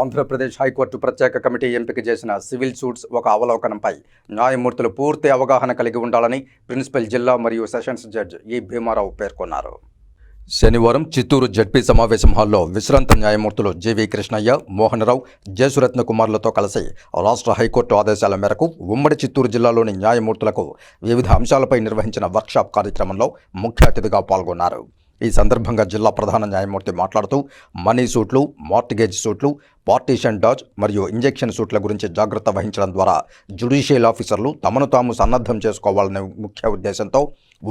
Andhra Pradesh high court ప్రత్యేక committee ఎంపిక చేసిన సివిల్ సూట్స్ ఒక అవలోకనంపై న్యాయమూర్తులు పూర్తి అవగాహన కలిగి ఉండాలని ప్రిన్సిపల్ జిల్లా మరియు సెషన్స్ జడ్జ్ ఈ భీమారావు పేర్కొన్నారు. శనివారం చిత్తూరు జడ్పీ సమావేశం హాల్లో విశ్రాంత న్యాయమూర్తులు జేవీ కృష్ణయ్య మోహనరావు జయసురత్న కుమార్లతో కలిసి రాష్ట్ర హైకోర్టు ఆదేశాల మేరకు ఉమ్మడి చిత్తూరు జిల్లాలోని న్యాయమూర్తులకు వివిధ అంశాలపై నిర్వహించిన వర్క్షాప్ కార్యక్రమంలో ముఖ్య అతిథిగా పాల్గొన్నారు. ఈ సందర్భంగా జిల్లా ప్రధాన న్యాయమూర్తి మాట్లాడుతూ మనీ సూట్లు మార్టిగేజ్ సూట్లు పార్టీషన్ డాజ్ మరియు ఇంజెక్షన్ సూట్ల గురించి జాగ్రత్త వహించడం ద్వారా జ్యుడిషియల్ ఆఫీసర్లు తమను తాము సన్నద్ధం చేసుకోవాలనే ముఖ్య ఉద్దేశంతో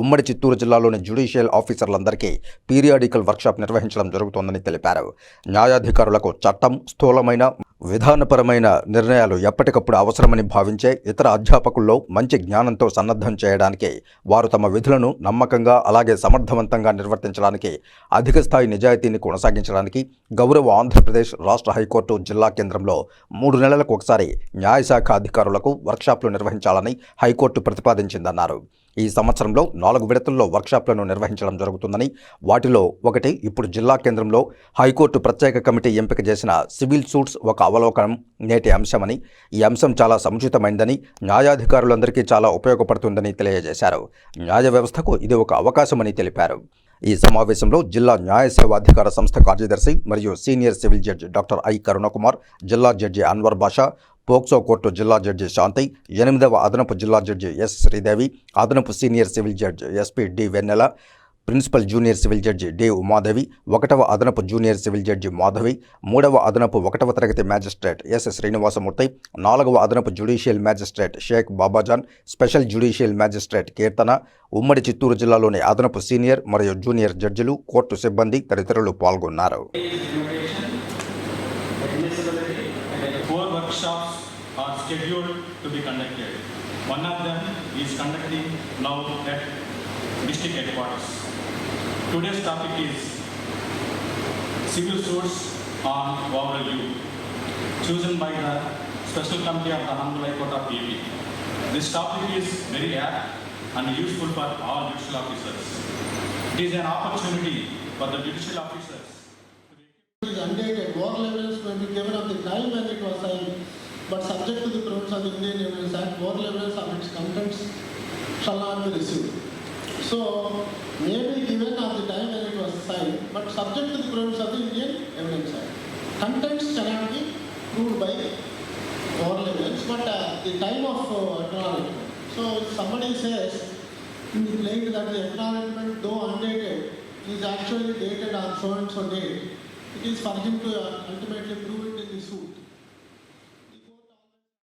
ఉమ్మడి చిత్తూరు జిల్లాలోని జ్యుడిషియల్ ఆఫీసర్లందరికీ పీరియాడికల్ వర్క్షాప్ నిర్వహించడం జరుగుతోందని తెలిపారు. న్యాయాధికారులకు చట్టం స్థూలమైన విధానపరమైన నిర్ణయాలు ఎప్పటికప్పుడు అవసరమని భావించే ఇతర అధ్యాపకుల్లో మంచి జ్ఞానంతో సన్నద్ధం చేయడానికి వారు తమ విధులను నమ్మకంగా అలాగే సమర్థవంతంగా నిర్వర్తించడానికి అధిక స్థాయి నిజాయితీని కొనసాగించడానికి గౌరవ ఆంధ్రప్రదేశ్ రాష్ట్ర హైకోర్టు జిల్లా కేంద్రంలో మూడు నెలలకు ఒకసారి న్యాయశాఖ అధికారులకు వర్క్షాప్లు నిర్వహించాలని హైకోర్టు ప్రతిపాదించిందన్నారు. ఈ సంవత్సరంలో నాలుగు విడతల్లో వర్క్షాప్లను నిర్వహించడం జరుగుతుందని వాటిలో ఒకటి ఇప్పుడు జిల్లా కేంద్రంలో హైకోర్టు ప్రత్యేక కమిటీ ఎంపిక చేసిన సివిల్ సూట్స్ ఒక అవలోకనం నేటి అంశమని ఈ అంశం చాలా సముచితమైందని న్యాయాధికారులందరికీ చాలా ఉపయోగపడుతుందని తెలియజేశారు. న్యాయ వ్యవస్థకు ఇది ఒక అవకాశమని తెలిపారు. ఈ సమావేశంలో జిల్లా న్యాయ సేవాధికార సంస్థ కార్యదర్శి మరియు senior civil judge doctor I Karunakumar జిల్లా judge Anwar Basha POCSO court జిల్లా జడ్జి శాంతి ఎనిమిదవ అదనపు జిల్లా జడ్జి ఎస్ శ్రీదేవి అదనపు senior civil judge SP D Vennela principal junior civil judge D Umadevi ఒకటవ అదనపు జూనియర్ సివిల్ జడ్జి మాధవి మూడవ అదనపు ఒకటవ తరగతి మ్యాజిస్ట్రేట్ ఎస్ శ్రీనివాసమూర్తి నాలుగవ అదనపు judicial magistrate Shaik Babajan special judicial magistrate Keerthana ఉమ్మడి చిత్తూరు జిల్లాలోని అదనపు సీనియర్ మరియు జూనియర్ జడ్జిలు కోర్టు సిబ్బంది తదితరులు పాల్గొన్నారు. Four workshops are scheduled to be conducted. One of them is conducting now at district headquarters. Today's topic is civil suits on overview, chosen by the Special Committee of the Honorable Court of AP. This topic is very apt and useful for all judicial officers. It is an opportunity for the judicial officers is undated, war levels may be given at the time when it was signed, but subject to the provisions of the Indian Evidence Act, war levels of its contents shall not be received. So, may be given at the time when it was signed, but subject to the provisions of the Indian Evidence Act. Contents cannot be proved by war levels, but uh, the time of uh, acknowledgement. So, if somebody says in the plain that the acknowledgement, though undated, is actually dated on so and so date, It is for him to ultimately prove it in the suit.